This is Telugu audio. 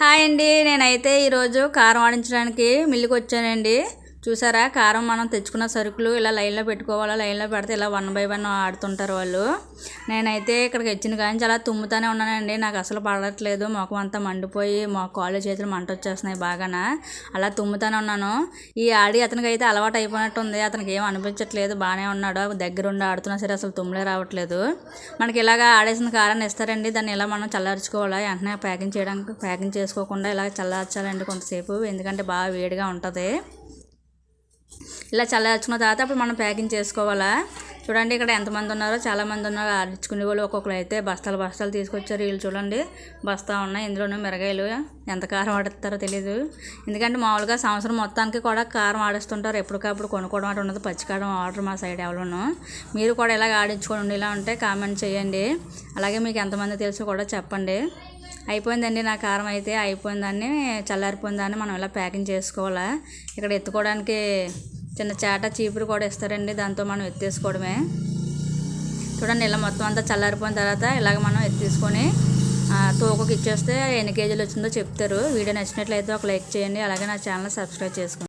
హాయ్ అండి. నేనైతే ఈరోజు కారం ఆడించడానికి మిల్లుకి వచ్చానండి చూసారా? కారం మనం తెచ్చుకున్న సరుకులు ఇలా లైన్లో పెట్టుకోవాలా? లైన్లో పెడితే ఇలా వన్ బై వన్ ఆడుతుంటారు వాళ్ళు. నేనైతే ఇక్కడికి వచ్చిన కానీ చాలా తుమ్ముతానే ఉన్నానండి. నాకు అసలు పడట్లేదు. మొఖం అంతా మండిపోయి మా కాళ్ళు చేతులు మంట వచ్చేస్తున్నాయి బాగాన. అలా తుమ్ముతానే ఉన్నాను. ఈ ఆడి అతనికి అయితే అలవాటు అయిపోయినట్టు ఉంది అతనికి ఏం అనిపించట్లేదు. బాగానే ఉన్నాడు. దగ్గరుండి ఆడుతున్నా సరే అసలు తుమ్ములే రావట్లేదు. మనకి ఇలాగ ఆడేసిన కారాన్ని ఇస్తారండి. దాన్ని ఇలా మనం చల్లార్చుకోవాలా? వెంటనే ప్యాకింగ్ చేయడానికి ప్యాకింగ్ చేసుకోకుండా ఇలా చల్లార్చాలండి కొంతసేపు. ఎందుకంటే బాగా వేడిగా ఉంటుంది. ఇలా చల్లార్చుకున్న తర్వాత అప్పుడు మనం ప్యాకింగ్ చేసుకోవాలా? చూడండి ఇక్కడ ఎంతమంది ఉన్నారో చాలామంది ఉన్నారు. ఆడించుకునే వాళ్ళు ఒక్కొక్కరు అయితే బస్తాలు బస్తాలు తీసుకొచ్చారు. వీళ్ళు చూడండి బస్తా ఉన్నాయి. ఇందులోనే మిరగాయలు ఎంత కారం ఆడిస్తారో తెలియదు ఎందుకంటే మామూలుగా సంవత్సరం మొత్తానికి కూడా కారం ఆడిస్తుంటారు ఎప్పటికప్పుడు కొనుక్కోవడం అంటే ఉండదు. పచ్చికారం ఆర్డర్ మా సైడ్ ఎవరును మీరు కూడా ఇలాగ ఆడించుకొని ఇలా ఉంటే కామెంట్ చేయండి. అలాగే మీకు ఎంతమంది తెలుసు కూడా చెప్పండి. అయిపోయిందండి నా కారం అయితే. అయిపోయిందాన్ని చల్లారిపోయిందాన్ని మనం ఇలా ప్యాకింగ్ చేసుకోవాలా? ఇక్కడ ఎత్తుకోవడానికి చిన్న చాట చీపురు కూడా ఇస్తారండి. దాంతో మనం ఎత్తేసుకోవడమే. చూడండి ఇలా మొత్తం అంతా చల్లారిపోయిన తర్వాత ఇలాగ మనం ఎత్తేసుకొని తోకకి ఇచ్చేస్తే ఎన్ని కేజీలు వచ్చిందో చెప్తారు. వీడియో నచ్చినట్లయితే ఒక లైక్ చేయండి. అలాగే నా ఛానల్ సబ్స్క్రైబ్ చేసుకోండి.